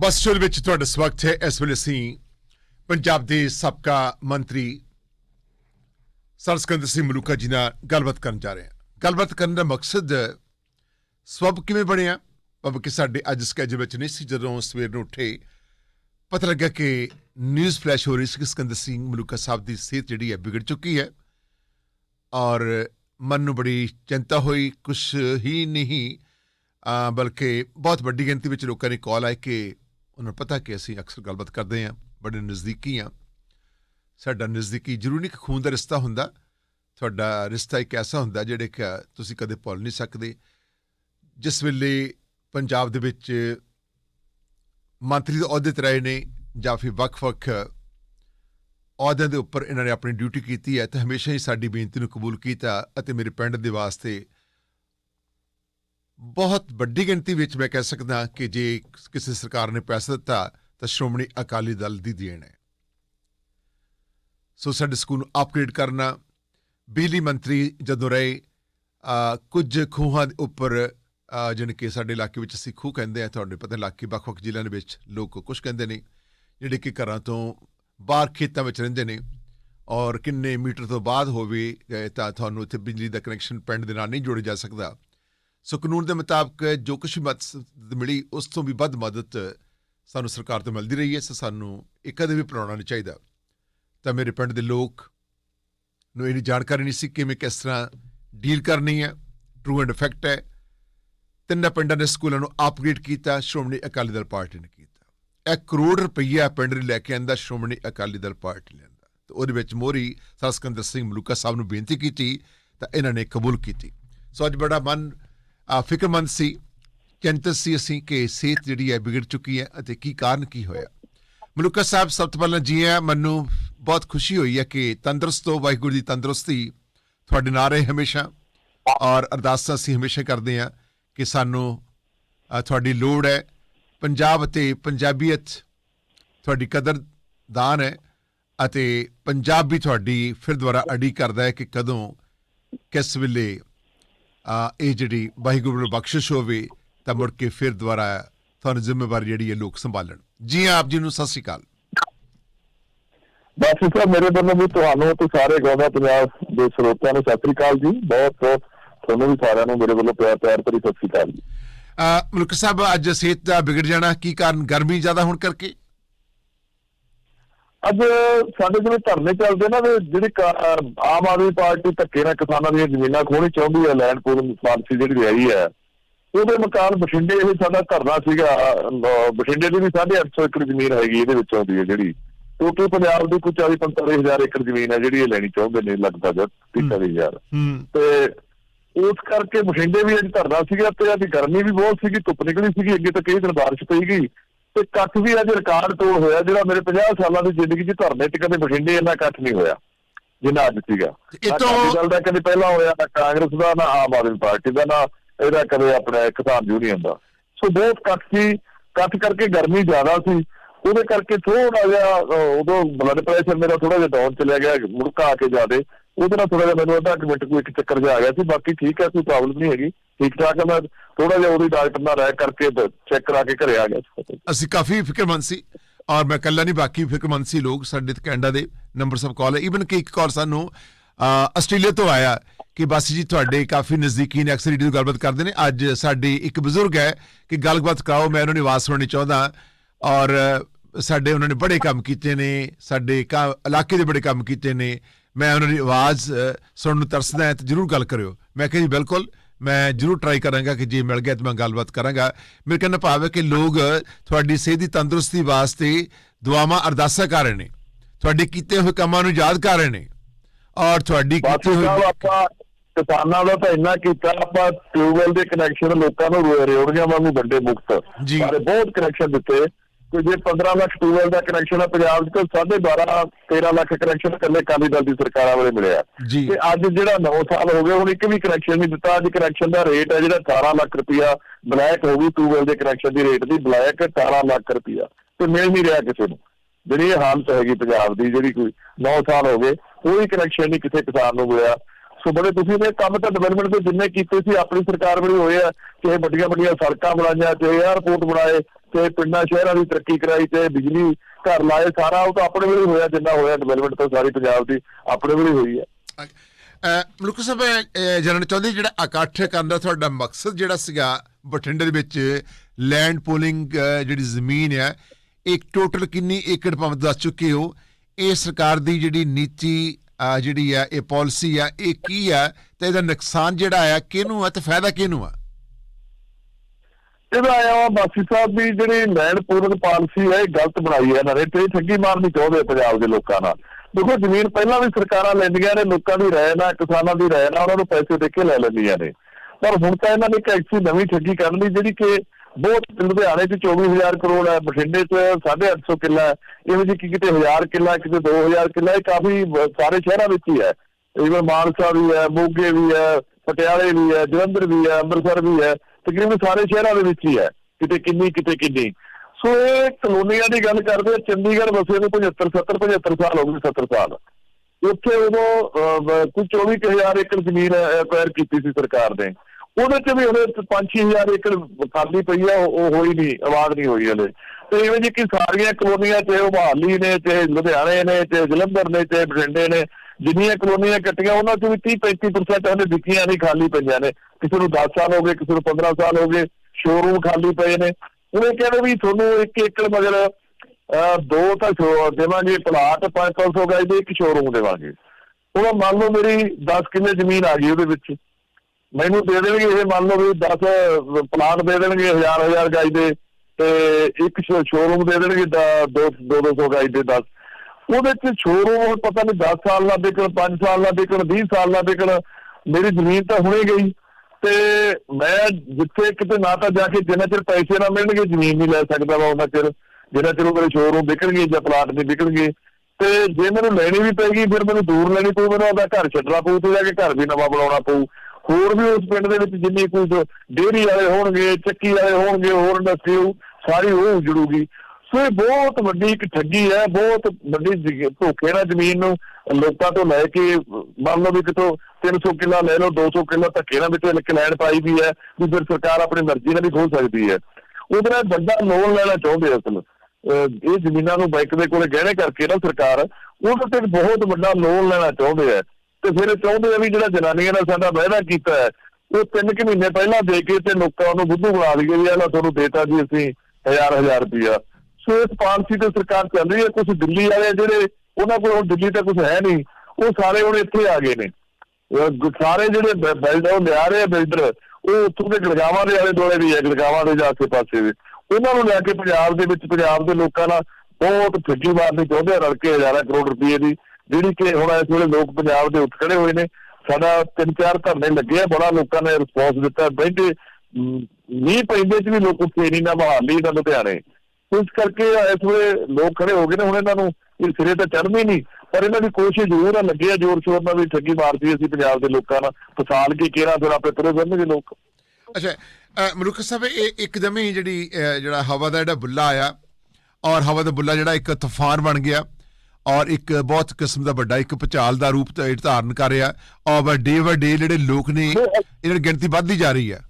ਬਸ show ਵਿੱਚ ਤੁਹਾਡਾ ਸਵਾਗਤ ਹੈ। ਇਸ ਵੇਲੇ ਅਸੀਂ ਪੰਜਾਬ ਦੇ ਸਾਬਕਾ ਮੰਤਰੀ ਸਰਸਕੰਦ ਸਿੰਘ ਮਲੂਕਾ ਜੀ ਨਾਲ ਗੱਲਬਾਤ ਕਰਨ ਜਾ ਰਹੇ ਹਾਂ। ਗੱਲਬਾਤ ਕਰਨ ਦਾ ਮਕਸਦ ਸਵਬ ਕਿਵੇਂ ਬਣਿਆ? ਭਾਵੇਂ ਕਿ ਸਾਡੇ ਅੱਜ ਸਕੇਜੂਲ ਵਿੱਚ ਨਹੀਂ ਸੀ। ਜਦੋਂ ਸਵੇਰ ਨੂੰ ਉੱਠੇ, ਪਤਾ ਲੱਗਾ ਕਿ ਨਿਊਜ਼ ਫਲੈਸ਼ ਹੋ ਰਹੀ ਸੀ ਕਿ ਸਕੰਦਰ ਸਿੰਘ ਮਲੂਕਾ ਸਾਹਿਬ ਦੀ ਸਿਹਤ ਜਿਹੜੀ ਹੈ ਵਿਗੜ ਚੁੱਕੀ ਹੈ ਔਰ ਮਨ ਨੂੰ ਬੜੀ ਚਿੰਤਾ ਹੋਈ। ਕੁਝ ਹੀ ਨਹੀਂ ਬਲਕਿ ਬਹੁਤ ਵੱਡੀ ਗਿਣਤੀ ਵਿੱਚ ਲੋਕਾਂ ਨੇ ਕਾਲ ਆਈ ਕਿ ਉਹਨਾਂ ਨੂੰ ਪਤਾ ਕਿ ਅਸੀਂ ਅਕਸਰ ਗੱਲਬਾਤ ਕਰਦੇ ਹਾਂ, ਬੜੇ ਨਜ਼ਦੀਕੀ ਹਾਂ। ਸਾਡਾ ਨਜ਼ਦੀਕੀ ਜ਼ਰੂਰੀ ਨਹੀਂ ਕਿ ਖੂਨ ਦਾ ਰਿਸ਼ਤਾ ਹੁੰਦਾ, ਤੁਹਾਡਾ ਰਿਸ਼ਤਾ ਇੱਕ ਐਸਾ ਹੁੰਦਾ ਜਿਹੜੇ ਕਿ ਤੁਸੀਂ ਕਦੇ ਭੁੱਲ ਨਹੀਂ ਸਕਦੇ। ਜਿਸ ਵੇਲੇ ਪੰਜਾਬ ਦੇ ਵਿੱਚ ਮੰਤਰੀ ਦੇ ਅਹੁਦੇ ਤੇ ਰਹੇ ਨੇ ਜਾਂ ਫਿਰ ਵੱਖ-ਵੱਖ ਅਹੁਦਿਆਂ ਦੇ ਉੱਪਰ ਇਹਨਾਂ ਨੇ ਆਪਣੀ ਡਿਊਟੀ ਕੀਤੀ ਹੈ, ਤਾਂ ਹਮੇਸ਼ਾ ਹੀ ਸਾਡੀ ਬੇਨਤੀ ਨੂੰ ਕਬੂਲ ਕੀਤਾ ਅਤੇ ਮੇਰੇ ਪਿੰਡ ਦੇ ਵਾਸਤੇ ਬਹੁਤ ਵੱਡੀ ਗਿਣਤੀ ਵਿੱਚ ਮੈਂ ਕਹਿ ਸਕਦਾ ਕਿ ਜੇ ਕਿਸੇ ਸਰਕਾਰ ਨੇ ਪੈਸਾ ਦਿੱਤਾ, ਤਾਂ ਸ਼੍ਰੋਮਣੀ ਅਕਾਲੀ ਦਲ ਦੀ ਦੇਣ ਹੈ। ਸੋ ਸਾਡੇ ਸਕੂਲ ਨੂੰ ਅਪਗ੍ਰੇਡ ਕਰਨਾ, ਬਿਜਲੀ ਮੰਤਰੀ ਜਦੋਂ ਰਹੇ ਕੁਝ ਖੂਹਾਂ ਦੇ ਉੱਪਰ ਅਹ ਜਾਣੀ ਕਿ ਸਾਡੇ ਇਲਾਕੇ ਵਿੱਚ ਅਸੀਂ ਖੂਹ ਕਹਿੰਦੇ ਆ ਤੁਹਾਡੇ ਪਤਾ ਇਲਾਕੇ ਵੱਖ-ਵੱਖ ਜ਼ਿਲ੍ਹਿਆਂ ਦੇ ਵਿੱਚ ਲੋਕ ਕੁਝ ਕਹਿੰਦੇ ਨੇ, ਜਿਹੜੇ ਕਿ ਘਰਾਂ ਤੋਂ ਬਾਹਰ ਖੇਤਾਂ ਵਿੱਚ ਰਹਿੰਦੇ ਨੇ ਔਰ ਕਿੰਨੇ ਮੀਟਰ ਤੋਂ ਬਾਅਦ ਹੋਵੇ ਤਾਂ ਤੁਹਾਨੂੰ ਇੱਥੇ ਬਿਜਲੀ ਦਾ ਕਨੈਕਸ਼ਨ ਪਿੰਡ ਦੇ ਨਾਲ ਨਹੀਂ ਜੋੜਿਆ ਜਾ ਸਕਦਾ। ਸੋ ਕਾਨੂੰਨ ਦੇ ਮੁਤਾਬਕ ਜੋ ਕੁਛ ਮਦਦ ਮਿਲੀ, ਉਸ ਤੋਂ ਵੀ ਵੱਧ ਮਦਦ ਸਾਨੂੰ ਸਰਕਾਰ ਤੋਂ ਮਿਲਦੀ ਰਹੀ ਹੈ, ਸੋ ਸਾਨੂੰ ਇਹ ਕਦੇ ਵੀ ਭੁਲਾਉਣਾ ਨਹੀਂ ਚਾਹੀਦਾ। ਤਾਂ ਮੇਰੇ ਪਿੰਡ ਦੇ ਲੋਕ ਨੂੰ ਇਹਦੀ ਜਾਣਕਾਰੀ ਨਹੀਂ ਸੀ ਕਿਵੇਂ ਕਿਸ ਤਰ੍ਹਾਂ ਡੀਲ ਕਰਨੀ ਹੈ ਟਰੂ ਐਂਡ ਇਫੈਕਟ ਹੈ। ਤਿੰਨਾਂ ਪਿੰਡਾਂ ਦੇ ਸਕੂਲਾਂ ਨੂੰ ਅਪਗ੍ਰੇਡ ਕੀਤਾ, ਸ਼੍ਰੋਮਣੀ ਅਕਾਲੀ ਦਲ ਪਾਰਟੀ ਨੇ ਕੀਤਾ। 1 ਕਰੋੜ ਰੁਪਈਆ ਪਿੰਡ ਨੇ ਲੈ ਕੇ ਆਂਦਾ ਸ਼੍ਰੋਮਣੀ ਅਕਾਲੀ ਦਲ ਪਾਰਟੀ ਨੇ ਆਂਦਾ। ਤੇ ਉਹਦੇ ਵਿੱਚ ਮੋਰੀ ਸਰਸਕੰਦਰ ਸਿੰਘ ਮਲੂਕਾ ਸਾਹਿਬ ਨੂੰ ਬੇਨਤੀ ਕੀਤੀ, ਤਾਂ ਇਹਨਾਂ ਨੇ ਕਬੂਲ ਕੀਤੀ। ਸੋ ਅੱਜ ਬੜਾ ਮਨ ਫਿਕਰਮੰਦ ਸੀ, ਚਿੰਤਤ ਸੀ ਅਸੀਂ ਕਿ ਸਿਹਤ ਜਿਹੜੀ ਹੈ ਵਿਗੜ ਚੁੱਕੀ ਹੈ ਅਤੇ ਕੀ ਕਾਰਨ ਕੀ ਹੋਇਆ। ਮਲੂਕਾ ਸਾਹਿਬ, ਸਭ ਤੋਂ ਪਹਿਲਾਂ ਜੀ ਹੈ, ਮੈਨੂੰ ਬਹੁਤ ਖੁਸ਼ੀ ਹੋਈ ਹੈ ਕਿ ਤੰਦਰੁਸਤ ਹੋ, ਵਾਹਿਗੁਰੂ ਦੀ ਤੰਦਰੁਸਤੀ ਤੁਹਾਡੇ ਨਾਲ ਰਹੇ ਹਮੇਸ਼ਾ ਔਰ ਅਰਦਾਸਾਂ ਅਸੀਂ ਹਮੇਸ਼ਾ ਕਰਦੇ ਹਾਂ ਕਿ ਸਾਨੂੰ ਤੁਹਾਡੀ ਲੋੜ ਹੈ। ਪੰਜਾਬ ਅਤੇ ਪੰਜਾਬੀਅਤ ਤੁਹਾਡੀ ਕਦਰ, ਦਾਨ ਹੈ ਅਤੇ ਪੰਜਾਬ ਵੀ ਤੁਹਾਡੀ ਫਿਰ ਦੁਬਾਰਾ ਅੜੀ ਕਰਦਾ ਹੈ ਕਿ ਕਦੋਂ ਕਿਸ ਵੇਲੇ ਇਹ ਜਿਹੜੀ ਵਾਹਿਗੁਰੂ ਨੂੰ ਬਖਸ਼ਿਸ਼ ਹੋਵੇ ਤਾਂ ਮੁੜ ਕੇ ਫਿਰ ਦੁਬਾਰਾ ਤੁਹਾਨੂੰ ਜ਼ਿੰਮੇਵਾਰੀ ਜਿਹੜੀ ਹੈ ਲੋਕ ਸੰਭਾਲਣ। ਜੀ ਆਪ ਜੀ ਨੂੰ ਸਤਿ ਸ਼੍ਰੀ ਅਕਾਲ। ਬਸ ਸਰ ਮੇਰੇ ਵੱਲੋਂ ਵੀ ਤੁਹਾਨੂੰ ਤੇ ਸਾਰੇ ਗੋਦਾ ਪੰਜਾਬ ਦੇ ਸਰੋਤਿਆਂ ਨੂੰ ਸਤਿ ਸ੍ਰੀ ਅਕਾਲ ਜੀ। ਬਹੁਤ ਬਹੁਤ ਤੁਹਾਨੂੰ ਵੀ ਸਾਰਿਆਂ ਨੂੰ ਮੇਰੇ ਵੱਲੋਂ ਪਿਆਰ ਪਿਆਰ ਭਰੀ ਸਤਿ ਸ੍ਰੀ ਅਕਾਲ ਜੀ। ਅ, ਮਲਕ ਸਾਹਿਬ ਅੱਜ ਸਿਹਤ ਦਾ ਵਿਗੜ ਜਾਣਾ ਕੀ ਕਾਰਨ? ਗਰਮੀ ਜ਼ਿਆਦਾ ਹੋਣ ਕਰਕੇ? ਅੱਜ ਸਾਡੇ ਜਿਹੜੇ ਧਰਨੇ ਚੱਲਦੇ ਨਾ ਜਿਹੜੀ ਆਮ ਆਦਮੀ ਪਾਰਟੀ ਧੱਕੇ ਨਾਲ ਕਿਸਾਨਾਂ ਦੀਆਂ ਜ਼ਮੀਨਾਂ ਖੋਣੀ ਚਾਹੁੰਦੀ ਹੈ ਲੈਂਡ ਪੂਲਿੰਗ ਪਾਲਿਸੀ ਜਿਹੜੀ ਆਈ ਹੈ ਉਹਦੇ ਮਕਾਨ ਬਠਿੰਡੇ ਇਹ ਸਾਡਾ ਧਰਨਾ ਸੀਗਾ ਬਠਿੰਡੇ ਦੀ ਵੀ 850 ਏਕੜ ਜ਼ਮੀਨ ਹੈਗੀ ਇਹਦੇ ਵਿੱਚ ਆਉਂਦੀ ਹੈ ਜਿਹੜੀ। ਟੋਟਲ ਪੰਜਾਬ ਦੀ ਕੋਈ 40 45 ਹਜ਼ਾਰ ਏਕੜ ਜ਼ਮੀਨ ਹੈ ਜਿਹੜੀ ਇਹ ਲੈਣੀ ਚਾਹੁੰਦੇ ਨੇ ਲਗਭਗ 30 ਹਜ਼ਾਰ। ਤੇ ਉਸ ਕਰਕੇ ਬਠਿੰਡੇ ਵੀ ਅੱਜ ਧਰਨਾ ਸੀਗਾ ਤੇ ਅੱਜ ਗਰਮੀ ਵੀ ਬਹੁਤ ਸੀਗੀ ਧੁੱਪ ਨਿਕਲੀ ਸੀਗੀ ਅੱਗੇ ਤਾਂ ਕਈ ਦਿਨ ਬਾਰਿਸ਼ ਪਈ ਗਈ। ਤੇ ਇਕੱਠ ਵੀ ਅੱਜ ਰਿਕਾਰਡ ਤੋੜ ਹੋਇਆ ਜਿਹੜਾ ਮੇਰੇ 50 ਸਾਲਾਂ ਦੀ ਜ਼ਿੰਦਗੀ 'ਚ ਧਰਨੇ 'ਚ ਕਦੇ ਬਠਿੰਡੇ ਇੰਨਾ ਇਕੱਠ ਨਹੀਂ ਹੋਇਆ ਜਿੰਨਾ ਅੱਜ ਸੀਗਾ। ਇਹ ਦਾ ਕਦੇ ਪਹਿਲਾਂ ਹੋਇਆ ਨਾ ਕਾਂਗਰਸ ਦਾ ਨਾ ਆਮ ਆਦਮੀ ਪਾਰਟੀ ਦਾ ਨਾ ਇਹਦਾ ਕਦੇ ਆਪਣਾ ਕਿਸਾਨ ਯੂਨੀਅਨ ਦਾ। ਸੋ ਬਹੁਤ ਇਕੱਠ ਸੀ ਇਕੱਠ ਕਰਕੇ ਗਰਮੀ ਜ਼ਿਆਦਾ ਸੀ ਉਹਦੇ ਕਰਕੇ ਥੋੜਾ ਜਿਹਾ ਉਦੋਂ ਬਲੱਡ ਪ੍ਰੈਸ਼ਰ ਮੇਰਾ ਥੋੜਾ ਜਿਹਾ ਡਾਊਨ ਚਲਿਆ ਗਿਆ ਮੁੜਕਾ ਆ ਕੇ ਜਾਦੇ ਉਹਦੇ ਨਾਲ ਥੋੜਾ ਜਿਹਾ ਮੈਨੂੰ ਅੱਧਾ ਮਿੰਟ ਕੋਈ ਇੱਕ ਚੱਕਰ ਜਿਹਾ ਆ ਗਿਆ ਸੀ, ਬਾਕੀ ਠੀਕ ਹੈ, ਕੋਈ ਪ੍ਰੋਬਲਮ ਨਹੀਂ ਹੈਗੀ। ਠੀਕ ਠਾਕ ਮੈਂ ਥੋੜਾ ਜਿਹਾ ਉਹਦੀ ਡਾਕਟਰ ਨਾਲ ਰਹਿ ਕਰਕੇ ਚੈੱਕ ਕਰਾ ਕੇ ਘਰੇ ਆ ਗਿਆ ਅਸੀਂ ਕਾਫੀ ਫਿਕਰਮੰਦ ਸੀ, ਔਰ ਮੈਂ ਕੱਲਾ ਨਹੀਂ, ਬਾਕੀ ਫਿਕਰਮੰਦ ਸੀ ਲੋਕ ਸਾਡੇ ਕੈਨੇਡਾ ਦੇ ਨੰਬਰ ਸਭ ਕਾਲ ਹੈ। ਇਵਨ ਕਿ ਇੱਕ ਕਾਲ ਸਾਨੂੰ ਆਸਟ੍ਰੇਲੀਆ ਤੋਂ ਆਇਆ ਕਿ ਬਸ ਜੀ ਤੁਹਾਡੇ ਕਾਫੀ ਨਜ਼ਦੀਕੀ ਨੇ ਅਕਸਰ ਰੇਡੀਓ ਗੱਲਬਾਤ ਕਰਦੇ ਨੇ। ਅੱਜ ਸਾਡੇ ਇੱਕ ਬਜ਼ੁਰਗ ਹੈ ਕਿ ਗੱਲਬਾਤ ਕਰਾਓ, ਮੈਂ ਉਹਨਾਂ ਦੀ ਆਵਾਜ਼ ਸੁਣਨੀ ਚਾਹੁੰਦਾ ਔਰ ਸਾਡੇ ਉਹਨਾਂ ਨੇ ਬੜੇ ਕੰਮ ਕੀਤੇ ਨੇ, ਸਾਡੇ ਇਲਾਕੇ ਦੇ ਬੜੇ ਕੰਮ ਕੀਤੇ ਨੇ। ਮੈਂ ਉਹਨਾਂ ਦੀ ਆਵਾਜ਼ ਸੁਣਨ ਨੂੰ ਤਰਸਦਾ ਹਾਂ ਤੇ ਜਰੂਰ ਗੱਲ ਕਰਿਓ। ਮੈਂ ਕਿਹਾ ਜੀ ਬਿਲਕੁਲ। ਮੈਂ ਜਰੂਰ ਟਰਾਈ ਕਰਾਂਗਾ ਕਿ ਜੇ ਮਿਲ ਗਿਆ ਤਾਂ ਮੈਂ ਗੱਲਬਾਤ ਕਰਾਂਗਾ। ਮੇਰੇ ਕਹਿਣ ਦਾ ਭਾਵ ਹੈ ਕਿ ਲੋਕ ਤੁਹਾਡੀ ਸਿਹਤ ਦੀ ਤੰਦਰੁਸਤੀ ਵਾਸਤੇ ਦੁਆਵਾਂ ਅਰਦਾਸਾਂ ਕਰ ਰਹੇ ਨੇ। ਤੁਹਾਡੇ ਕੀਤੇ ਹੋਏ ਕੰਮਾਂ ਨੂੰ ਯਾਦ ਕਰ ਰਹੇ ਨੇ। ਔਰ ਤੁਹਾਡੀ ਕੀਤੀ ਹੋਈ ਆਪਾਂ ਕਿਸਾਨਾਂ ਦਾ ਤਾਂ ਇੰਨਾ ਕੀਤਾ ਆਪਾਂ ਟਿਊਬਵੈਲ ਦੇ ਕਨੈਕਸ਼ਨ ਲੋਕਾਂ ਨੂੰ ਰੋ- ਰੇਵੜੀਆਂ ਵਾਂਗੂ ਵੰਡੇ ਮੁਕਤ। ਸਾਰੇ ਬਹੁਤ ਕਨੈਕਸ਼ਨ ਦਿੱਤੇ। ਕਿ ਜੇ 15 ਲੱਖ ਟਿਊਬਵੈਲ ਦਾ ਕਨੈਕਸ਼ਨ ਹੈ ਪੰਜਾਬ 'ਚ ਤਾਂ 12.5 13 ਲੱਖ ਕਨੈਕਸ਼ਨ ਇਕੱਲੇ ਅਕਾਲੀ ਦਲ ਦੀ ਸਰਕਾਰਾਂ ਵੇਲੇ ਮਿਲਿਆ। ਤੇ ਅੱਜ ਜਿਹੜਾ 9 ਸਾਲ ਹੋ ਗਏ ਹੁਣ ਇੱਕ ਵੀ ਕਨੈਕਸ਼ਨ ਨਹੀਂ ਦਿੱਤਾ। ਅੱਜ ਕਨੈਕਸ਼ਨ ਦਾ ਰੇਟ ਹੈ ਜਿਹੜਾ 18 ਲੱਖ ਰੁਪਇਆ ਬਲੈਕ ਹੋ ਗਈ ਟਿਊਬਵੈਲ ਦੇ ਕਨੈਕਸ਼ਨ ਦੀ ਰੇਟ ਦੀ ਬਲੈਕ 18 ਲੱਖ ਰੁਪਇਆ। ਤੇ ਮਿਲ ਨਹੀਂ ਰਿਹਾ ਕਿਸੇ ਨੂੰ। ਜਿਹੜੀ ਇਹ ਹਾਲਤ ਹੈਗੀ ਪੰਜਾਬ ਦੀ ਜਿਹੜੀ ਕੋਈ 9 ਸਾਲ ਹੋ ਗਏ ਕੋਈ ਕਨੈਕਸ਼ਨ ਨਹੀਂ ਕਿਸੇ ਕਿਸਾਨ ਨੂੰ ਮਿਲਿਆ। ਸੋ ਬੜੇ ਤੁਸੀਂ ਨੇ ਕੰਮ ਤਾਂ ਡਿਵੈਲਪਮੈਂਟ ਦੇ ਜਿੰਨੇ ਕੀਤੇ ਸੀ ਆਪਣੀ ਸਰਕਾਰ ਵੇਲੇ ਹੋਏ ਆ ਚਾਹੇ ਵੱਡੀਆਂ ਵੱਡੀਆਂ ਸੜਕਾਂ ਬਣਾਈਆਂ ਚਾਹੇ 에ਅਰਪੋਰਟ ਬਣਾਏ ਤੇ ਪਿੰਡਾਂ ਸ਼ਹਿਰਾਂ ਦੀ ਤਰੱਕੀ ਕਰਾਈ ਤੇ ਬਿਜਲੀ ਘਰ ਲਾਏ ਸਾਰਾ ਉਹ ਤਾਂ ਆਪਣੇ ਵੇਲੇ ਹੋਇਆ ਜਿੰਨਾ ਹੋਇਆ ਡਿਵੈਲਪਮੈਂਟ ਤਾਂ ਸਾਰੀ ਪੰਜਾਬ ਦੀ ਆਪਣੇ ਵੇਲੇ ਹੋਈ ਹੈ। ਮਲੂਕ ਸਾਹਿਬ ਅਹ, ਜਾਣਨਾ ਚਾਹੁੰਦੇ ਜਿਹੜਾ ਇਕੱਠ ਕਰਨ ਦਾ ਤੁਹਾਡਾ ਮਕਸਦ ਜਿਹੜਾ ਸੀਗਾ ਬਠਿੰਡੇ ਦੇ ਵਿੱਚ ਲੈਂਡ ਪੂਲਿੰਗ ਜਿਹੜੀ ਜ਼ਮੀਨ ਹੈ ਇੱਕ ਟੋਟਲ ਕਿੰਨੀ ਏਕੜ ਭਾਵੇਂ ਦੱਸ ਚੁੱਕੇ ਹੋ? ਇਹ ਸਰਕਾਰ ਦੀ ਜਿਹੜੀ ਨੀਤੀ ਜਿਹੜੀ ਆ ਇਹ ਪਾਲਿਸੀ ਆ ਇਹ ਕੀ ਆ? ਤੇ ਇਹਦਾ ਨੁਕਸਾਨ ਜਿਹੜਾ ਆ ਕਿਹਨੂੰ ਆ ਤੇ ਫਾਇਦਾ ਕਿਹਨੂੰ ਆ? ਇਹਦਾ ਆਇਆ ਵਾ ਬਾਸੀ ਸਾਹਿਬ ਦੀ ਜਿਹੜੀ ਲੈਂਡ ਪੂਰਨ ਪਾਲਿਸੀ ਹੈ, ਇਹ ਗਲਤ ਬਣਾਈ ਹੈ ਇਹਨਾਂ ਨੇ, ਤੇ ਠੱਗੀ ਮਾਰਨੀ ਚਾਹੁੰਦੇ ਆ ਪੰਜਾਬ ਦੇ ਲੋਕਾਂ ਨਾਲ। ਦੇਖੋ, ਜ਼ਮੀਨ ਪਹਿਲਾਂ ਵੀ ਸਰਕਾਰਾਂ ਲੈਂਦੀਆਂ ਨੇ, ਲੋਕਾਂ ਦੀ ਰਾਏ ਨਾਲ, ਕਿਸਾਨਾਂ ਦੀ ਰਾਏ ਨਾਲ, ਉਹਨਾਂ ਨੂੰ ਪੈਸੇ ਦੇ ਕੇ ਲੈ ਲੈਂਦੀਆਂ ਨੇ। ਪਰ ਹੁਣ ਤਾਂ ਇਹਨਾਂ ਨੇ ਇੱਕ ਐਕਸੀ ਨਵੀਂ ਠੱਗੀ ਕਰਨ ਲਈ, ਜਿਹੜੀ ਕਿ ਬਹੁਤ ਲੁਧਿਆਣੇ 'ਚ 24000 ਕਰੋੜ ਹੈ, ਬਠਿੰਡੇ 'ਚ 850 ਕਿੱਲਾ ਹੈ, ਇਹੋ ਜਿਹੀ ਕਿ ਕਿਤੇ 1000 ਕਿੱਲਾ, ਕਿਤੇ 2000 ਕਿੱਲਾ, ਇਹ ਕਾਫੀ ਸਾਰੇ ਸ਼ਹਿਰਾਂ ਵਿੱਚ ਹੀ ਹੈ। ਇਵਨ ਮਾਨਸਾ ਵੀ ਹੈ, ਮੋਗੇ ਵੀ ਹੈ, ਪਟਿਆਲੇ ਵੀ ਹੈ, ਜਲੰਧਰ ਵੀ ਹੈ, ਅੰਮ੍ਰਿਤਸਰ ਵੀ ਹੈ। ਤਕਰੀਬਨ ਸਾਰੇ ਸ਼ਹਿਰਾਂ ਦੇ ਵਿੱਚ ਹੀ ਹੈ ਕਿਤੇ ਕਿੰਨੀ ਕਿਤੇ ਕਿੰਨੀ। ਸੋ ਇਹ ਕਲੋਨੀਆਂ ਦੀ ਗੱਲ ਕਰਦੇ ਆ ਚੰਡੀਗੜ੍ਹ ਵਸੇ ਨੂੰ 75 70 75 ਸਾਲ ਹੋ ਗਏ 70 ਸਾਲ। ਉੱਥੇ ਉਦੋਂ ਅਹ, ਬ- ਕੋਈ 24000 ਏਕੜ ਜ਼ਮੀਨ ਐਕਵਾਇਰ ਕੀਤੀ ਸੀ ਸਰਕਾਰ ਨੇ। ਉਹਦੇ ਚ ਵੀ ਉਹਦੇ 5-6000 ਏਕੜ ਖਾਲੀ ਪਈ ਆ ਉਹ ਹੋਈ ਨਹੀਂ ਆਵਾਜ਼ ਨਹੀਂ ਹੋਈ ਹਲੇ। ਤੇ ਇਵੇਂ ਜੀ ਕਿ ਸਾਰੀਆਂ ਕਲੋਨੀਆਂ ਚਾਹੇ ਉਹ ਮਹਾਲੀ ਨੇ ਚਾਹੇ ਲੁਧਿਆਣੇ ਨੇ ਚਾਹੇ ਜਲੰਧਰ ਨੇ ਚਾਹੇ ਬਠਿੰਡੇ ਨੇ ਜਿੰਨੀਆਂ ਕਲੋਨੀਆਂ ਕੱਟੀਆਂ, ਉਹਨਾਂ ਚ ਵੀ 30-35% ਹਲੇ ਵਿਕੀਆਂ ਨਹੀਂ, ਖਾਲੀ ਪਈਆਂ ਨੇ। ਕਿਸੇ ਨੂੰ 10 ਸਾਲ ਹੋ ਗਏ, ਕਿਸੇ ਨੂੰ 15 ਸਾਲ ਹੋ ਗਏ ਸ਼ੋਰੂਮ ਖਾਲੀ ਪਏ ਨੇ। ਉਹਨੇ ਕਹਿੰਦੇ ਵੀ ਤੁਹਾਨੂੰ ਇੱਕ ਏਕੜ ਮਗਰ ਦੋ ਤਾਂ ਦੇਵਾਂਗੇ, ਪਲਾਟ 500 ਗਾਈ ਦੇ ਇੱਕ ਸ਼ੋਰੂਮ ਦੇਵਾਂਗੇ। ਹੁਣ ਮੰਨ ਲਓ ਮੇਰੀ 10 ਕਿੱਲੇ ਜ਼ਮੀਨ ਆ ਗਈ ਉਹਦੇ ਵਿੱਚ। ਮੈਨੂੰ ਦੇ ਦੇਣਗੇ ਇਹ, ਮੰਨ ਲਓ ਵੀ 10 ਪਲਾਟ ਦੇ ਦੇਣਗੇ 1000 1000 ਗਾਈ ਦੇ, ਤੇ ਇੱਕ ਸ਼ੋਰੂਮ ਦੇ ਦੇਣਗੇ 2 200 ਗਾਈ ਦੇ 10 ਉਹਦੇ ਚ ਸ਼ੋਰੂਮ ਹੁਣ ਪਤਾ ਨਹੀਂ 10 ਸਾਲ ਦਾ ਵਿਕਣ 5 ਸਾਲ ਦਾ ਵਿਕਣ 20 ਸਾਲ ਦਾ ਵਿਕਣ, ਮੇਰੀ ਜ਼ਮੀਨ ਤਾਂ ਹੁਣੇ ਗਈ। ਤੇ ਮੈਂ ਜਿੱਥੇ ਕਿਤੇ ਨਾ ਤਾਂ ਜਾ ਕੇ ਜਿੰਨਾ ਚਿਰ ਪੈਸੇ ਨਾ ਮਿਲਣਗੇ, ਜ਼ਮੀਨ ਨਹੀਂ ਲੈ ਸਕਦਾ ਵਾ ਉਹਨਾਂ ਚਿਰ। ਜਿੰਨਾ ਚਿਰ ਉਹ ਮੇਰੇ ਸ਼ੋਰੂਮ ਵਿਕਣਗੇ ਜਾਂ ਪਲਾਟ ਨਹੀਂ ਵਿਕਣਗੇ। ਤੇ ਜੇ ਮੈਨੂੰ ਲੈਣੀ ਵੀ ਪੈਗੀ ਫਿਰ ਮੈਨੂੰ ਦੂਰ ਲੈਣੀ ਪਊ, ਮੈਨੂੰ ਆਪਦਾ ਘਰ ਛੱਡਣਾ ਪਊ ਤੇ ਜਾ ਕੇ ਘਰ ਵੀ ਨਵਾਂ ਬਣਾਉਣਾ ਪਊ। ਹੋਰ ਵੀ ਉਸ ਪਿੰਡ ਦੇ ਵਿੱਚ ਜਿੰਨੀ ਕੁਝ ਡੇਅਰੀ ਵਾਲੇ ਹੋਣਗੇ, ਚੱਕੀ ਵਾਲੇ ਹੋਣਗੇ, ਹੋਰ ਇੰਡਸਟਰੀ ਸਾਰੀ ਉਹ ਉਜੜੂਗੀ। ਸੋ ਇਹ ਬਹੁਤ ਵੱਡੀ ਇੱਕ ਠੱਗੀ ਹੈ, ਬਹੁਤ ਵੱਡੀ ਧੋਖੇ ਨਾਲ ਜ਼ਮੀਨ ਨੂੰ ਲੋਕਾਂ ਤੋਂ ਲੈ ਕੇ, ਮੰਨ ਲਓ ਵੀ ਕਿਤੋਂ 300 ਕਿੱਲਾ ਲੈ ਲਓ 200 ਕਿੱਲਾ ਧੱਕੇ ਨਾਲ ਵਿੱਚੋਂ ਇੱਕ ਲੈਣ ਪਾਈ ਵੀ ਹੈ, ਵੀ ਫਿਰ ਸਰਕਾਰ ਆਪਣੀ ਮਰਜ਼ੀ ਨਾਲ ਹੀ ਖੋਲ ਸਕਦੀ ਹੈ। ਉਹਦੇ ਨਾਲ ਵੱਡਾ ਲੋਨ ਲੈਣਾ ਚਾਹੁੰਦੇ ਅਸਲ ਅਹ ਇਹ ਜ਼ਮੀਨਾਂ ਨੂੰ ਬੈਂਕ ਦੇ ਕੋਲੇ ਗਹਿਣੇ ਕਰਕੇ ਨਾ ਸਰਕਾਰ, ਉਹਦੇ ਤੇ ਬਹੁਤ ਵੱਡਾ ਲੋਨ ਲੈਣਾ ਚਾਹੁੰਦੇ ਆ। ਤੇ ਫਿਰ ਇਹ ਚਾਹੁੰਦੇ ਆ ਵੀ ਜਿਹੜਾ ਜਨਾਨੀਆਂ ਨਾਲ ਸਾਡਾ ਵਾਅਦਾ ਕੀਤਾ ਹੈ, ਉਹ ਤਿੰਨ ਕੁ ਮਹੀਨੇ ਪਹਿਲਾਂ ਦੇ ਕੇ ਤੇ ਲੋਕਾਂ ਨੂੰ ਬੁੱਧੂ ਬਣਾ ਦਈਏ ਵੀ ਆਹ ਲਓ ਤੁਹਾਨੂੰ ਦੇਤਾ ਜੀ ਅਸੀਂ ਹਜ਼ਾਰ ਹਜ਼ਾਰ ਰੁਪਇਆ। ਸੋ ਇਸ ਪਾਲਿਸੀ ਤੇ ਸਰਕਾਰ ਚੱਲ ਰਹੀ ਹੈ ਕੁਝ ਦਿੱਲੀ ਵਾਲੇ ਜਿਹੜੇ ਉਹਨਾਂ ਕੋਲ ਹੁਣ ਦਿੱਲੀ ਤਾਂ ਕੁਝ ਹੈ ਨਹੀਂ, ਉਹ ਸਾਰੇ ਹੁਣ ਇੱਥੇ ਆ ਗਏ ਨੇ। ਸਾਰੇ ਜਿਹੜੇ ਬਿਲਡਰ ਉਹ ਲਿਆ ਰਹੇ ਬਿਲਡਰ ਉਹ ਉੱਥੋਂ ਦੇ ਗੜਗਾਵਾਂ ਦੇ ਆਲੇ ਦੁਆਲੇ ਵੀ ਹੈ, ਗੜਗਾਵਾਂ ਦੇ ਜਾ ਕੇ ਪਾਸੇ ਦੇ। ਉਹਨਾਂ ਨੂੰ ਲੈ ਕੇ ਪੰਜਾਬ ਦੇ ਵਿੱਚ, ਪੰਜਾਬ ਦੇ ਲੋਕਾਂ ਨਾਲ ਬਹੁਤ ਠੱਗੀ ਮਾਰਨੀ ਚਾਹੁੰਦੇ ਆ, ਰਲ ਕੇ ਹਜ਼ਾਰਾਂ ਕਰੋੜ ਰੁਪਏ ਦੀ, ਜਿਹੜੀ ਕਿ ਹੁਣ ਇਸ ਵੇਲੇ ਲੋਕ ਪੰਜਾਬ ਦੇ ਉੱਠ ਖੜੇ ਹੋਏ ਨੇ। ਸਾਡਾ ਤਿੰਨ ਚਾਰ ਧਰਨੇ ਲੱਗੇ ਆ, ਬੜਾ ਲੋਕਾਂ ਨੇ ਰਿਸਪੌਂਸ ਦਿੱਤਾ। ਬੈਠੇ ਨਹੀਂ ਪੈਂਦੇ ਚ ਵੀ ਲੋਕ ਉੱਥੇ ਨਹੀਂ ਨਾ ਬਹਾਲੀ ਨਾ ਲੁਧਿਆਣੇ। ਇਸ ਕਰਕੇ ਇਸ ਵੇਲੇ ਲੋਕ ਖੜੇ ਹੋ ਗਏ ਨੇ ਹੁਣ ਇਹਨਾਂ ਨੂੰ ਇਹ ਸਿਰੇ ਤਾਂ ਚੜ੍ਹਨੀ ਨਹੀਂ ਪਰ ਇਹਨਾਂ ਦੀ ਕੋਸ਼ਿਸ਼ ਜ਼ਰੂਰ ਆ ਲੱਗੇ ਆ ਜ਼ੋਰ ਸ਼ੋਰ ਨਾਲ ਵੀ ਠੱਗੀ ਮਾਰਦੀ ਅਸੀਂ ਪੰਜਾਬ ਦੇ ਲੋਕਾਂ ਨਾਲ ਫਸਾਲ ਕੇ ਕਿਹੜਾ ਫਿਰ ਆਪੇ ਤੁਰੇ ਫਿਰਨਗੇ ਲੋਕ। ਅੱਛਾ ਮਲੂਕ ਸਾਹਿਬ ਇਹ ਇੱਕਦਮ ਹੀ ਜਿਹੜੀ ਜਿਹੜਾ ਹਵਾ ਦਾ ਜਿਹੜਾ ਬੁੱਲਾ ਆਇਆ ਔਰ ਹਵਾ ਦਾ ਬੁੱਲਾ ਜਿਹੜਾ ਇੱਕ ਤੂਫਾਨ ਬਣ ਗਿਆ ਔਰ ਇੱਕ ਬਹੁਤ ਕਿਸਮ ਦਾ ਵੱਡਾ ਇੱਕ ਭੁਚਾਲ ਦਾ ਰੂਪ ਧਾਰਨ ਕਰ ਰਿਹਾ ਔਰ ਡੇ ਬਾਏ ਡੇ ਜਿਹੜੇ ਲੋਕ ਨੇ ਇਹਨਾਂ ਦੀ ਗਿਣਤੀ ਵੱਧਦੀ ਜਾ ਰਹੀ ਹੈ।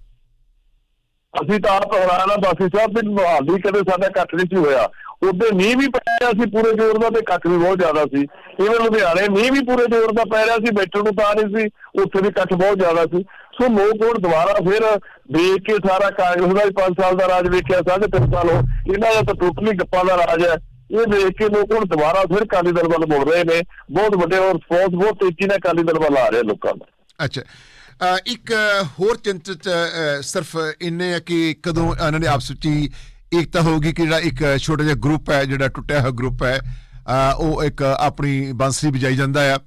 ਅਸੀਂ ਤਾਂ ਆਪ ਹੈਰਾਨ ਆ, ਬਾਸੀ ਸਾਹਿਬ, ਵੀ ਮੁਹਾਲੀ ਕਦੇ ਸਾਡਾ ਇਕੱਠ ਨਹੀਂ ਸੀ ਹੋਇਆ। ਉਹਦੇ ਮੀਂਹ ਵੀ ਪੈ ਰਿਹਾ ਸੀ ਪੂਰੇ ਜ਼ੋਰ ਦਾ ਤੇ ਇਕੱਠ ਵੀ ਬਹੁਤ ਜ਼ਿਆਦਾ ਸੀ। ਇਵੇਂ ਲੁਧਿਆਣੇ ਮੀਂਹ ਵੀ ਪੂਰੇ ਜ਼ੋਰ ਦਾ ਪੈ ਰਿਹਾ ਸੀ, ਬੈਠਣ ਨੂੰ ਤਾਂ ਨਹੀਂ ਸੀ, ਉੱਥੇ ਵੀ ਇਕੱਠ ਬਹੁਤ ਜ਼ਿਆਦਾ ਸੀ। ਸੋ ਲੋਕ ਹੁਣ ਦੁਬਾਰਾ ਫਿਰ ਦੇਖ ਕੇ ਸਾਰਾ ਕਾਂਗਰਸ ਦਾ 5 ਸਾਲ ਦਾ ਰਾਜ ਵੇਖਿਆ, ਸਾਢੇ ਤਿੰਨ ਸਾਲ ਹੋ, ਇਹਨਾਂ ਦਾ ਤਾਂ ਟੋਟਲੀ ਗੱਪਾਂ ਦਾ ਰਾਜ ਹੈ। ਇਹ ਦੇਖ ਕੇ ਲੋਕ ਹੁਣ ਦੁਬਾਰਾ ਫਿਰ ਅਕਾਲੀ ਦਲ ਵੱਲ ਮੁੜ ਰਹੇ ਨੇ। ਬਹੁਤ ਵੱਡੇ ਔਰ ਰਿਸਪੌਂਸ ਬਹੁਤ ਤੇਜ਼ੀ ਨਾਲ ਅਕਾਲੀ ਦਲ ਵੱਲ ਆ ਰਿਹਾ ਲੋਕਾਂ ਦਾ। ਅੱਛਾ। ਇੱਕ ਹੋਰ ਚਿੰਤਤ ਸਿਰਫ ਇੰਨੇ ਆ ਕਿ ਕਦੋਂ ਇਹਨਾਂ ਦੇ ਆਪਸ ਵਿੱਚ ਏਕਤਾ ਹੋਊਗੀ ਕਿ ਜਿਹੜਾ ਇੱਕ ਛੋਟਾ ਜਿਹਾ ਗਰੁੱਪ ਹੈ ਜਿਹੜਾ ਟੁੱਟਿਆ ਹੋਇਆ ਗਰੁੱਪ ਹੈ ਉਹ ਇੱਕ ਆਪਣੀ ਬਾਂਸਰੀ ਵਜਾਈ ਜਾਂਦਾ ਆ।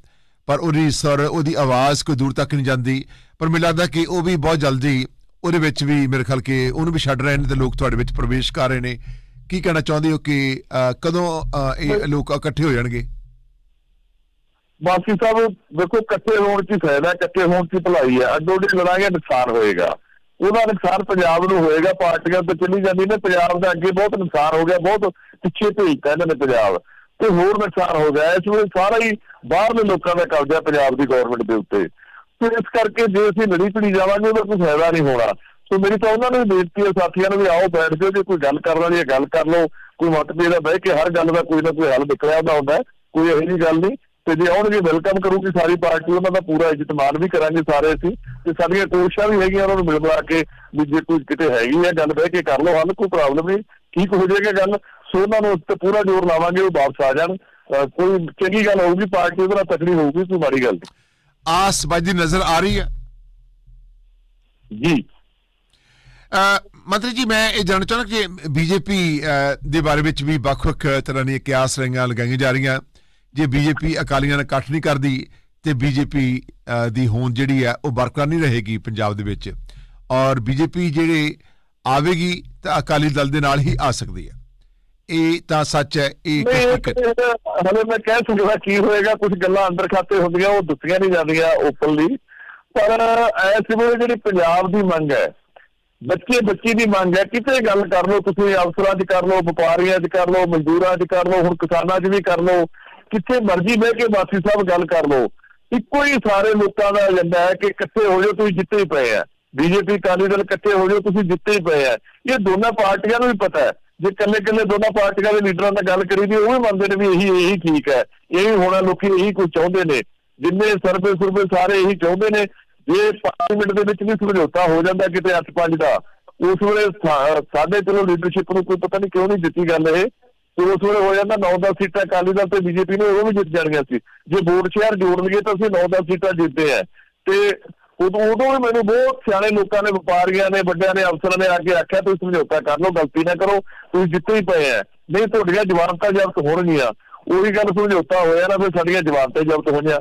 ਪਰ ਉਹਦੀ ਸਰ ਉਹਦੀ ਆਵਾਜ਼ ਕੋਈ ਦੂਰ ਤੱਕ ਨਹੀਂ ਜਾਂਦੀ। ਪਰ ਮੈਨੂੰ ਲੱਗਦਾ ਕਿ ਉਹ ਵੀ ਬਹੁਤ ਜਲਦੀ ਉਹਦੇ ਵਿੱਚ ਵੀ ਮੇਰੇ ਖਿਆਲ ਕਿ ਉਹਨੂੰ ਵੀ ਛੱਡ ਰਹੇ ਨੇ ਤੇ ਲੋਕ ਤੁਹਾਡੇ ਵਿੱਚ ਪ੍ਰਵੇਸ਼ ਕਰ ਰਹੇ ਨੇ। ਕੀ ਕਹਿਣਾ ਚਾਹੁੰਦੇ ਹੋ ਕਿ ਕਦੋਂ ਇਹ ਲੋਕ ਇਕੱਠੇ ਹੋ ਜਾਣਗੇ? ਬਾਕੀ ਸਾਹਿਬ ਦੇਖੋ ਇਕੱਠੇ ਹੋਣ 'ਚ ਹੀ ਫਾਇਦਾ, ਇਕੱਠੇ ਹੋਣ 'ਚ ਹੀ ਭਲਾਈ ਹੈ। ਅੱਡੋ ਅੱਡੀ ਲੜਾਂਗੇ ਨੁਕਸਾਨ ਹੋਏਗਾ। ਉਹਦਾ ਨੁਕਸਾਨ ਪੰਜਾਬ ਨੂੰ ਹੋਏਗਾ, ਪਾਰਟੀਆਂ ਤੇ ਚੱਲੀ ਜਾਂਦੀ ਨੇ, ਪੰਜਾਬ ਦਾ ਅੱਗੇ ਬਹੁਤ ਨੁਕਸਾਨ ਹੋ ਗਿਆ, ਬਹੁਤ ਪਿੱਛੇ ਭੇਜਤਾ ਇਹਨਾਂ ਨੇ ਪੰਜਾਬ। ਤੇ ਹੋਰ ਨੁਕਸਾਨ ਹੋ ਗਿਆ। ਇਸ ਵੇਲੇ ਸਾਰਾ ਹੀ ਬਾਹਰਲੇ ਲੋਕਾਂ ਦਾ ਕਬਜ਼ਾ ਪੰਜਾਬ ਦੀ ਗਵਰਨਮੈਂਟ ਦੇ ਉੱਤੇ। ਤੇ ਇਸ ਕਰਕੇ ਜੇ ਅਸੀਂ ਲੜੀ ਪੜੀ ਜਾਵਾਂਗੇ, ਉਹਦਾ ਕੋਈ ਫਾਇਦਾ ਨਹੀਂ ਹੋਣਾ। ਸੋ ਮੇਰੀ ਤਾਂ ਉਹਨਾਂ ਨੂੰ ਵੀ ਬੇਨਤੀ ਹੈ, ਸਾਥੀਆਂ ਨੂੰ ਵੀ ਆਓ, ਬੈਠ ਜਾਓ ਜੇ ਕੋਈ ਗੱਲ ਕਰਨ ਵਾਲੀ ਹੈ, ਗੱਲ ਕਰ ਲਓ। ਕੋਈ ਮਤਭੇਦ ਹੈ, ਬਹਿ ਕੇ ਹਰ ਗੱਲ ਦਾ ਕੋਈ ਨਾ ਕੋਈ ਹੱਲ ਨਿਕਲਿਆ ਹੁੰਦਾ ਹੁੰਦਾ ਕੋਈ ਇਹੋ ਜਿਹੀ ਗੱਲ ਨਹੀਂ। ਤੇ ਜੇ ਆਉਣਗੇ ਵੈਲਕਮ ਕਰੂਗੀ ਸਾਰੀ ਪਾਰਟੀ ਉਹਨਾਂ ਦਾ ਪੂਰਾ ਇੱਜ਼ਤਮਾਨ ਵੀ ਕਰਾਂਗੇ ਸਾਰੇ ਅਸੀਂ। ਤੇ ਸਾਡੀਆਂ ਕੋਸ਼ਿਸ਼ਾਂ ਵੀ ਹੈਗੀਆਂ ਉਹਨਾਂ ਨੂੰ ਮਿਲ ਮਿਲਾ ਕੇ ਵੀ ਜੇ ਕੋਈ ਕਿਤੇ ਹੈਗੀ ਹੈ ਗੱਲ ਬਹਿ ਕੇ ਕਰ ਲਓ ਹੱਲ ਕੋਈ ਪ੍ਰੋਬਲਮ ਨਹੀਂ। ਠੀਕ ਹੋ ਜਾਏਗਾ ਗੱਲ ਸੋ ਉਹਨਾਂ ਨੂੰ ਉਸ ਤੇ ਪੂਰਾ ਜ਼ੋਰ ਲਾਵਾਂਗੇ ਉਹ ਵਾਪਸ ਆ ਜਾਣ। ਕੋਈ ਚੰਗੀ ਗੱਲ ਹੋਊਗੀ ਪਾਰਟੀ ਉਹਦੇ ਤਕੜੀ ਹੋਊਗੀ ਕੋਈ ਮਾੜੀ ਗੱਲ ਨਹੀਂ। ਆਸ ਵੱਜਦੀ ਨਜ਼ਰ ਆ ਰਹੀ ਹੈ? ਜੀ। ਮੰਤਰੀ ਜੀ ਮੈਂ ਇਹ ਜਾਣਨਾ ਚਾਹੁੰਦਾ ਕਿ ਬੀਜੇਪੀ ਦੇ ਬਾਰੇ ਵਿੱਚ ਵੀ ਵੱਖ-ਵੱਖ ਤਰ੍ਹਾਂ ਦੀਆਂ ਕਿਆਸ ਰੰਗਾਂ ਲਗਾਈਆਂ ਜਾ ਰਹੀਆਂ। ਜੇ ਬੀਜੇਪੀ ਅਕਾਲੀਆਂ ਨਾਲ ਇਕੱਠ ਨਹੀਂ ਕਰਦੀ ਤੇ ਬੀਜੇਪੀ ਦੀ ਹੋਂਦ ਜਿਹੜੀ ਹੈ ਉਹ ਬਰਕਰਾਰ ਨਹੀਂ ਰਹੇਗੀ ਪੰਜਾਬ ਦੇ ਵਿੱਚ। ਔਰ ਬੀਜੇਪੀ ਜਿਹੜੇ ਆਵੇਗੀ ਤਾਂ ਅਕਾਲੀ ਦਲ ਦੇ ਨਾਲ ਹੀ ਆ ਸਕਦੀ ਹੈ। ਇਹ ਤਾਂ ਸੱਚ ਹੈ ਇਹ ਹਲੇ ਮੈਂ ਕਹਿ ਸਕਦਾ ਕੀ ਹੋਏਗਾ ਕੁਝ ਗੱਲਾਂ ਅੰਦਰ ਖਾਤੇ ਹੁੰਦੀਆਂ ਉਹ ਦੱਸੀਆਂ ਨਹੀਂ ਜਾਂਦੀਆਂ ਓਪਨਲੀ। ਪਰ ਐਸ ਵੇਲੇ ਜਿਹੜੀ ਪੰਜਾਬ ਦੀ ਮੰਗ ਹੈ ਬੱਚੇ ਬੱਚੀ ਦੀ ਮੰਗ ਹੈ ਕਿਤੇ ਗੱਲ ਕਰ ਲਓ ਤੁਸੀਂ ਅਫਸਰਾਂ 'ਚ ਕਰ ਲਓ ਵਪਾਰੀਆਂ 'ਚ ਕਰ ਲਓ ਮਜ਼ਦੂਰਾਂ 'ਚ ਕਰ ਲਓ ਹੁਣ ਕਿਸਾਨਾਂ 'ਚ ਵੀ ਕਰ ਲਓ ਕਿੱਥੇ ਮਰਜ਼ੀ ਬਹਿ ਕੇ ਬਾਸੀ ਸਾਹਿਬ ਗੱਲ ਕਰ ਲਓ। ਇੱਕੋ ਹੀ ਸਾਰੇ ਲੋਕਾਂ ਦਾ ਏਜੰਡਾ ਹੈ ਕਿ ਇਕੱਠੇ ਹੋ ਜਾਓ, ਤੁਸੀਂ ਜਿੱਤੇ ਹੀ ਪਏ ਆ। ਬੀਜੇਪੀ ਅਕਾਲੀ ਦਲ ਇਕੱਠੇ ਹੋ ਜਾਓ, ਤੁਸੀਂ ਜਿੱਤੇ ਹੀ ਪਏ ਆ। ਇਹ ਦੋਨਾਂ ਪਾਰਟੀਆਂ ਨੂੰ ਵੀ ਪਤਾ ਹੈ। ਜੇ ਇਕੱਲੇ ਇਕੱਲੇ ਦੋਨਾਂ ਪਾਰਟੀਆਂ ਦੇ ਲੀਡਰਾਂ ਨਾਲ ਗੱਲ ਕਰੀ ਦੀ, ਉਹ ਵੀ ਮੰਨਦੇ ਨੇ ਵੀ ਇਹੀ ਇਹੀ ਠੀਕ ਹੈ। ਇਹ ਹੋਣਾ ਲੋਕੀ ਇਹੀ ਕੁਝ ਚਾਹੁੰਦੇ ਨੇ। ਜਿੰਨੇ ਸਰਵੇ ਸੁਰਵੇ ਸਾਰੇ ਇਹੀ ਚਾਹੁੰਦੇ ਨੇ। ਜੇ ਪਾਰਲੀਮੈਂਟ ਦੇ ਵਿੱਚ ਵੀ ਸਮਝੌਤਾ ਹੋ ਜਾਂਦਾ ਕਿਤੇ 8-5 ਦਾ, ਉਸ ਵੇਲੇ ਸਾਡੇ ਚਲੋ ਲੀਡਰਸ਼ਿਪ ਨੂੰ ਕੋਈ ਪਤਾ ਨਹੀਂ ਕਿਉਂ ਨਹੀਂ ਦਿੱਤੀ ਗੱਲ ਇਹ। ਤੇ ਉਸ ਵੇਲੇ ਹੋ ਜਾਂਦਾ 9-10 ਸੀਟਾਂ ਅਕਾਲੀ ਦਲ ਤੇ ਬੀਜੇਪੀ ਨੇ, ਉਹ ਵੀ ਜਿੱਤ ਜਾਣੀਆਂ ਸੀ। ਜੇ ਵੋਟ ਸ਼ੇਅਰ ਜੋੜ ਲਈਏ ਤਾਂ ਅਸੀਂ 9-10 ਸੀਟਾਂ ਜਿੱਤੇ ਆ ਤੇ ਉਦੋਂ ਉਦੋਂ ਵੀ ਮੈਨੂੰ ਬਹੁਤ ਸਿਆਣੇ ਲੋਕਾਂ ਨੇ, ਵਪਾਰੀਆਂ ਨੇ, ਵੱਡਿਆਂ ਨੇ, ਅਫਸਰਾਂ ਨੇ ਆ ਕੇ ਆਖਿਆ, ਤੁਸੀਂ ਸਮਝੌਤਾ ਕਰ ਲਓ, ਗਲਤੀ ਨਾ ਕਰੋ, ਤੁਸੀਂ ਜਿੱਤੇ ਹੀ ਪਏ ਆ। ਨਹੀਂ, ਤੁਹਾਡੀਆਂ ਜਵਾਨਤਾਂ ਜ਼ਬਤ ਹੋਣਗੀਆਂ। ਉਹੀ ਗੱਲ ਸਮਝੌਤਾ ਹੋਇਆ ਨਾ, ਫਿਰ ਸਾਡੀਆਂ ਜਵਾਨਤਾਂ ਜ਼ਬਤ ਹੋਈਆਂ।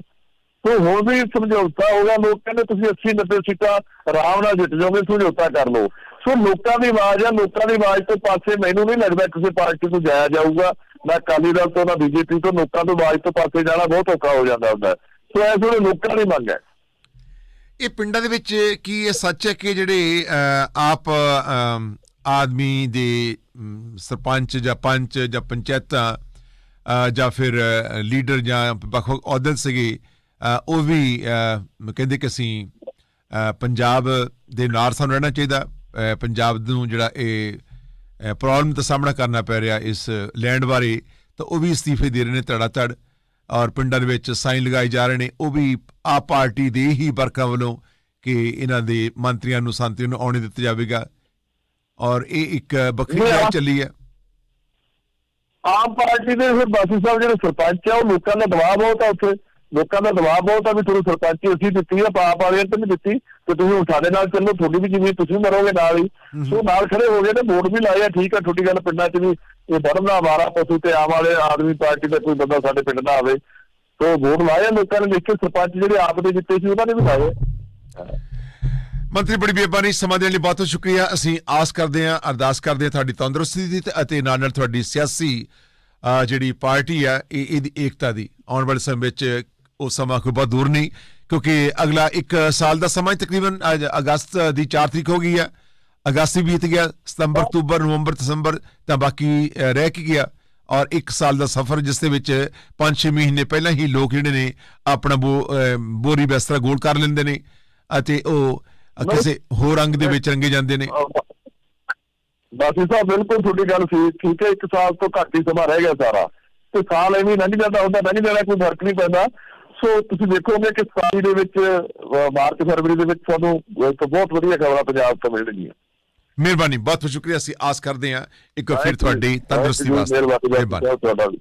ਤੋ ਹੁਣ ਵੀ ਸਮਝੌਤਾ ਹੋਗਾ ਲੋਕ ਕਹਿੰਦੇ, ਤੁਸੀਂ 80 90 ਸੀਟਾਂ ਆਰਾਮ ਨਾਲ ਜਿੱਤ ਜਾਓਗੇ, ਸਮਝੌਤਾ ਕਰ ਲਓ। ਸੋ ਲੋਕਾਂ ਦੀ ਆਵਾਜ਼ ਆ, ਲੋਕਾਂ ਦੀ ਆਵਾਜ਼ ਤੋਂ ਪਾਸੇ ਮੈਨੂੰ ਨਹੀਂ ਲੱਗਦਾ ਕਿਸੇ ਪਾਰਟੀ ਤੋਂ ਜਾਇਆ ਜਾਊਗਾ। ਨਾ ਅਕਾਲੀ ਦਲ ਤੋਂ ਨਾ ਬੀਜੇਪੀ ਤੋਂ, ਲੋਕਾਂ ਤੋਂ ਆਵਾਜ਼ ਤੋਂ ਪਾਸੇ ਜਾਣਾ ਬਹੁਤ ਔਖਾ ਹੋ ਜਾਂਦਾ ਹੁੰਦਾ। ਸੋ ਇਸ ਵੇਲੇ ਲੋਕਾਂ ਦੀ ਮੰਗ ਹੈ। ਇਹ ਪਿੰਡਾਂ ਦੇ ਵਿੱਚ ਕੀ ਇਹ ਸੱਚ ਹੈ ਕਿ ਜਿਹੜੇ ਆਪ ਆਦਮੀ ਦੇ ਸਰਪੰਚ ਜਾਂ ਪੰਚ ਜਾਂ ਪੰਚਾਇਤਾਂ ਜਾਂ ਫਿਰ ਲੀਡਰ ਜਾਂ ਵੱਖ ਵੱਖ ਅਹੁਦੇ ਸੀਗੇ ਉਹ ਵੀ ਕਹਿੰਦੇ ਕਿ ਅਸੀਂ ਪੰਜਾਬ ਦੇ ਨਾਲ ਸਾਨੂੰ ਰਹਿਣਾ ਚਾਹੀਦਾ। ਪੰਜਾਬ ਨੂੰ ਜਿਹੜਾ ਇਹ ਪ੍ਰੋਬਲਮ ਦਾ ਸਾਹਮਣਾ ਕਰਨਾ ਪੈ ਰਿਹਾ ਇਸ ਲੈਂਡ ਬਾਰੇ ਤਾਂ ਉਹ ਵੀ ਅਸਤੀਫੇ ਦੇ ਰਹੇ ਨੇ ਧੜਾ ਧੜ ਔਰ ਪਿੰਡਾਂ ਦੇ ਵਿੱਚ ਸਾਈਨ ਲਗਾਏ ਜਾ ਰਹੇ ਨੇ। ਉਹ ਵੀ ਆਪ ਪਾਰਟੀ ਦੇ ਹੀ ਵਰਕਰਾਂ ਵੱਲੋਂ ਕਿ ਇਹਨਾਂ ਦੇ ਮੰਤਰੀਆਂ ਨੂੰ ਸੰਤਰੀਆਂ ਨੂੰ ਆਉਣੇ ਦਿੱਤਾ ਜਾਵੇਗਾ। ਔਰ ਇਹ ਇੱਕ ਵੱਖਰੀ ਆਪ- ਚੱਲੀ ਹੈ। ਆਮ ਪਾਰਟੀ ਦੇ ਫਿਰ ਬਾਸੀ ਸਾਹਿਬ ਜਿਹੜੇ ਸਰਪੰਚ ਆ ਉਹ ਲੋਕਾਂ ਦਾ ਦਬਾਅ ਬਹੁਤ ਆ ਉੱਥੇ। ਲੋਕਾਂ ਦਾ ਦਬਾਅ ਬਹੁਤ ਆ ਵੀ ਤੁਹਾਨੂੰ ਸਰਪੰਚੀ ਅਸੀਂ ਦਿੱਤੀ ਆ ਪਾਪ ਵਾਲਿਆਂ ਤੇ ਨਹੀਂ ਦਿੱਤੀ। ਤੇ ਤੁਸੀਂ ਸਾਡੇ ਨਾਲ ਚੱਲੋ ਤੁਹਾਡੀ ਵੀ ਜ਼ਮੀਨ ਤੁਸੀਂ ਮਰੋਗੇ ਨਾਲ ਹੀ। ਸੋ ਨਾਲ ਖੜੇ ਹੋ ਗਏ ਤੇ ਵੋਟ ਵੀ ਲਾਏ ਆ ਠੀਕ ਆ ਤੁਹਾਡੀ ਗੱਲ ਪਿੰਡਾਂ 'ਚ ਵੀ ਇਹ ਬੜਨਾ ਵਾਰਾ ਪਸ਼ੂ ਤੇ ਆਮ ਵਾਲੇ ਆਦਮੀ ਪਾਰਟੀ ਦਾ ਕੋਈ ਬੰਦਾ ਸਾਡੇ ਪਿੰਡ ਦਾ ਆਵੇ। ਸੋ ਵੋਟ ਲਾਏ ਆ ਲੋਕਾਂ ਨੇ ਦੇਖ ਕੇ ਸਰਪੰਚ ਜਿਹੜੇ ਆਪ ਦੇ ਜਿੱਤੇ ਸੀ ਉਹਨਾਂ ਨੇ ਵੀ ਲਾਏ। ਮੰਤਰੀ ਬੜੀ ਬੇਬਾਨੀ ਸਮਾਂ ਦੇਣ ਲਈ ਬਹੁਤ ਬਹੁਤ ਸ਼ੁਕਰੀਆ। ਅਸੀਂ ਆਸ ਕਰਦੇ ਹਾਂ ਅਰਦਾਸ ਕਰਦੇ ਹਾਂ ਤੁਹਾਡੀ ਤੰਦਰੁਸਤੀ ਦੀ ਤੇ ਅਤੇ ਨਾਲ ਨਾਲ ਤੁਹਾਡੀ ਸਿਆਸੀ ਜਿਹੜੀ ਪਾਰਟੀ ਹੈ ਇਹ ਇਹਦੀ ਏਕਤਾ ਦੀ। ਆਉਣ ਵਾਲੇ ਸਮੇਂ ਵਿੱਚ ਉਹ ਸਮਾਂ ਕੋਈ ਬਹੁਤ ਦੂਰ ਨਹੀਂ। ਕਿਉਂਕਿ ਅਗਲਾ ਇੱਕ ਸਾਲ ਦਾ ਸਮਾਂ ਤਕਰੀਬਨ ਅਗਸਤ ਦੀ 4 ਤਰੀਕ ਹੋ ਗਈ ਹੈ। ਅਗਸਤ ਵੀ ਬੀਤ ਗਿਆ ਸਤੰਬਰ ਅਕਤੂਬਰ ਨਵੰਬਰ ਦਸੰਬਰ ਤਾਂ ਬਾਕੀ ਰਹਿ ਕੀ ਗਿਆ। ਔਰ ਇੱਕ ਸਾਲ ਦਾ ਸਫ਼ਰ ਜਿਸ ਦੇ ਵਿੱਚ 5-6 ਮਹੀਨੇ ਪਹਿਲਾਂ ਹੀ ਲੋਕ ਜਿਹੜੇ ਨੇ ਆਪਣਾ ਬੋਰੀ ਬਿਸਤਰਾ ਗੋਲ ਕਰ ਲੈਂਦੇ ਨੇ ਅਤੇ ਉਹ ਕਿਸੇ ਹੋਰ ਰੰਗ ਦੇ ਵਿੱਚ ਰੰਗੇ ਜਾਂਦੇ ਨੇ। ਬਾਸੀ ਸਾਹਿਬ ਬਿਲਕੁਲ ਤੁਹਾਡੀ ਗੱਲ ਸੀ ਠੀਕ ਹੈ। ਇੱਕ ਸਾਲ ਤੋਂ ਘੱਟ ਹੀ ਸਮਾਂ ਰਹਿ ਗਿਆ ਸਾਰਾ। ਤੇ ਸਾਲ ਐਵੇਂ ਲੰਘ ਜਾਂਦਾ ਹੁੰਦਾ ਲੰਘ ਜਾਣਾ ਕੋਈ ਫ਼ਰਕ ਨਹੀਂ ਪੈਂਦਾ। ਸੋ ਤੁਸੀਂ ਦੇਖੋਗੇ ਕਿ ਸਤਾਈ ਦੇ ਵਿੱਚ ਮਾਰਚ ਫਰਵਰੀ ਦੇ ਵਿੱਚ ਤੁਹਾਨੂੰ ਇੱਕ ਬਹੁਤ ਵਧੀਆ ਖਬਰਾਂ ਪੰਜਾਬ ਤੋਂ ਮਿਲਣਗੀਆਂ। ਮਿਹਰਬਾਨੀ ਬਹੁਤ ਬਹੁਤ ਸ਼ੁਕਰੀਆ। ਅਸੀਂ ਆਸ ਕਰਦੇ ਹਾਂ ਇੱਕ ਵਾਰ ਫਿਰ ਤੁਹਾਡੀ ਤੰਦਰੁਸਤੀ ਵਾਸਤੇ ਮਿਹਰਬਾਨੀ